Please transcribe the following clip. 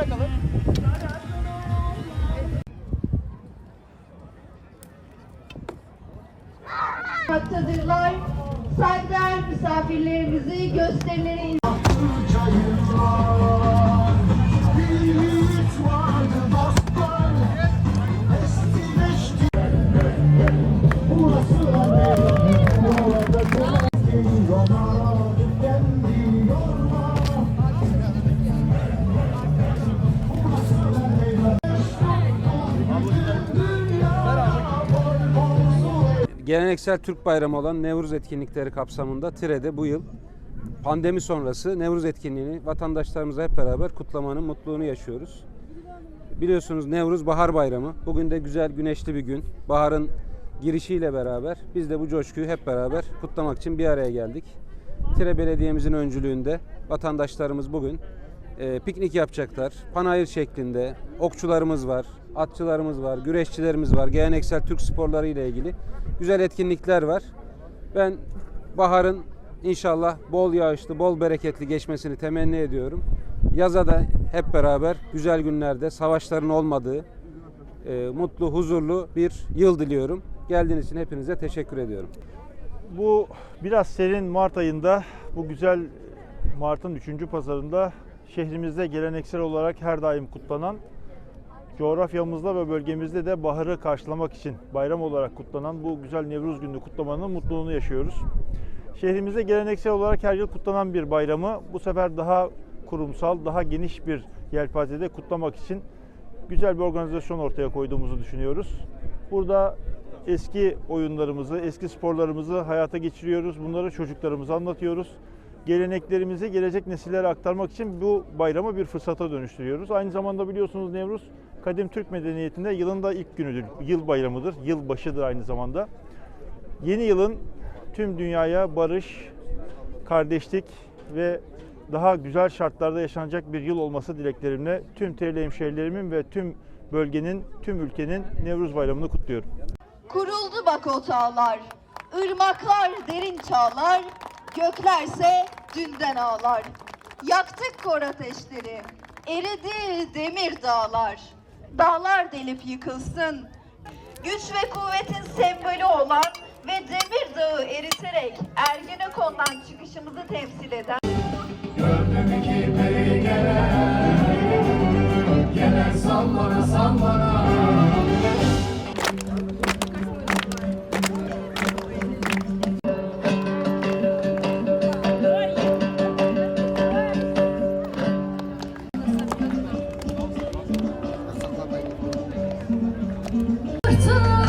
bırakalım. yapmaktadırlar. Saygıdeğer misafirlerimizi gösterileri Geleneksel Türk Bayramı olan Nevruz etkinlikleri kapsamında Tire'de bu yıl pandemi sonrası Nevruz etkinliğini vatandaşlarımızla hep beraber kutlamanın mutluluğunu yaşıyoruz. Biliyorsunuz Nevruz Bahar Bayramı. Bugün de güzel güneşli bir gün. Baharın girişiyle beraber biz de bu coşkuyu hep beraber kutlamak için bir araya geldik. Tire Belediye'mizin öncülüğünde vatandaşlarımız bugün e, piknik yapacaklar. Panayır şeklinde okçularımız var, atçılarımız var, güreşçilerimiz var. Geleneksel Türk sporları ile ilgili güzel etkinlikler var. Ben baharın inşallah bol yağışlı, bol bereketli geçmesini temenni ediyorum. Yaza da hep beraber güzel günlerde savaşların olmadığı, e, mutlu, huzurlu bir yıl diliyorum. Geldiğiniz için hepinize teşekkür ediyorum. Bu biraz serin Mart ayında bu güzel Mart'ın 3. pazarında şehrimizde geleneksel olarak her daim kutlanan coğrafyamızda ve bölgemizde de baharı karşılamak için bayram olarak kutlanan bu güzel Nevruz günü kutlamanın mutluluğunu yaşıyoruz. Şehrimizde geleneksel olarak her yıl kutlanan bir bayramı bu sefer daha kurumsal, daha geniş bir yelpazede kutlamak için güzel bir organizasyon ortaya koyduğumuzu düşünüyoruz. Burada eski oyunlarımızı, eski sporlarımızı hayata geçiriyoruz. Bunları çocuklarımıza anlatıyoruz. Geleneklerimizi gelecek nesillere aktarmak için bu bayramı bir fırsata dönüştürüyoruz. Aynı zamanda biliyorsunuz Nevruz kadim Türk medeniyetinde yılın da ilk günüdür. Yıl bayramıdır, yıl başıdır aynı zamanda. Yeni yılın tüm dünyaya barış, kardeşlik ve daha güzel şartlarda yaşanacak bir yıl olması dileklerimle tüm Terli hemşehrilerimin ve tüm bölgenin, tüm ülkenin Nevruz Bayramı'nı kutluyorum. kuruldu bak o çağlar. Irmaklar derin çağlar, göklerse dünden ağlar. Yaktık kor ateşleri, eridi demir dağlar. Dağlar delip yıkılsın. Güç ve kuvvetin sembolü olan ve demir dağı eriterek Ergenekon'dan çıkışımızı temsil eden Gördüm ki peri 怎？